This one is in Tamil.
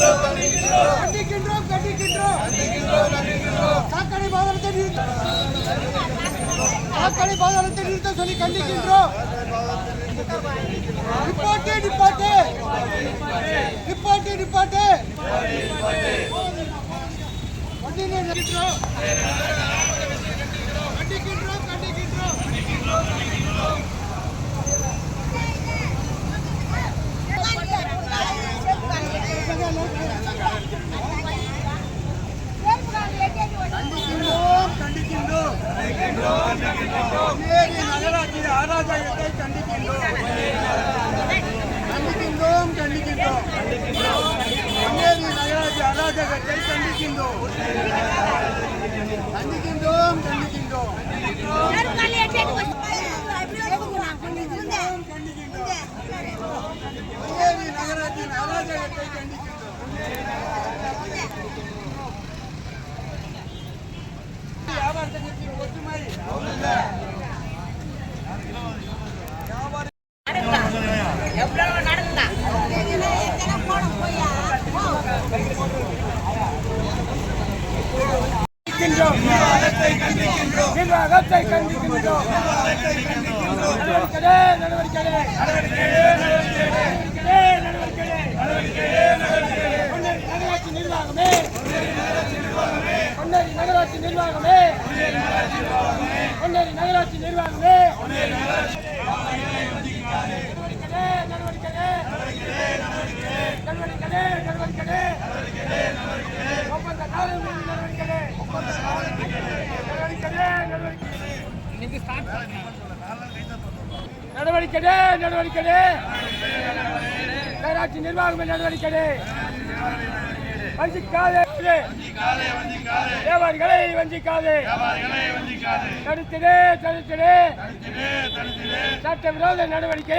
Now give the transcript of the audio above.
கண்டிக்கின்றோம் கண்டிக்கின்றோம் சாக்கடை பாதாளத்தை நிறுத்த சாக்கடை பாதாளத்தை நிறுத்த சொல்லி கண்டிக்கின்றோம். நிப்பாட்டு நிப்பாட்டு. நிப்பாட்டு நிப்பாட்டு. வண்டி நிறுத்திக்கிறோம் அராஜகத்தை கண்டிக்கின்றோம். கண்டிக்கின்றோம் கண்டிக்கின்றோம் ஏரி நகராட்சி அராஜகத்தை கண்டிக்கின்றோம் கண்டிக்கின்றோம் கண்டிக்கின்றோம் ஏரி நகராட்சி அராஜகத்தை கண்டிக்கின்றோம் வியாபாரத்தை நிறுத்தி ஒற்றுமை கண்டிக்கின்றோம். நிர்வாகத்தை கண்டிக்கின்றோம். நடவடிக்கைகளே நகராட்சி நிர்வாகமே. பொன்னேரி நகராட்சி நிர்வாகமே. பொன்னேரி நகராட்சி நிர்வாகமே. நடவடிக்கைகளே நடவடிக்கைகளே நடவடிக்கைகளே நடவடிக்கைகளே நடவடிக்கைகளே நகராட்சி நிர்வாகம் நடவடிக்கைகளே வஞ்சிக்காதே. வியாபாரிகளை வஞ்சிக்காதே. தடுத்திடே தடுத்திடே. சட்டவிரோத நடவடிக்கை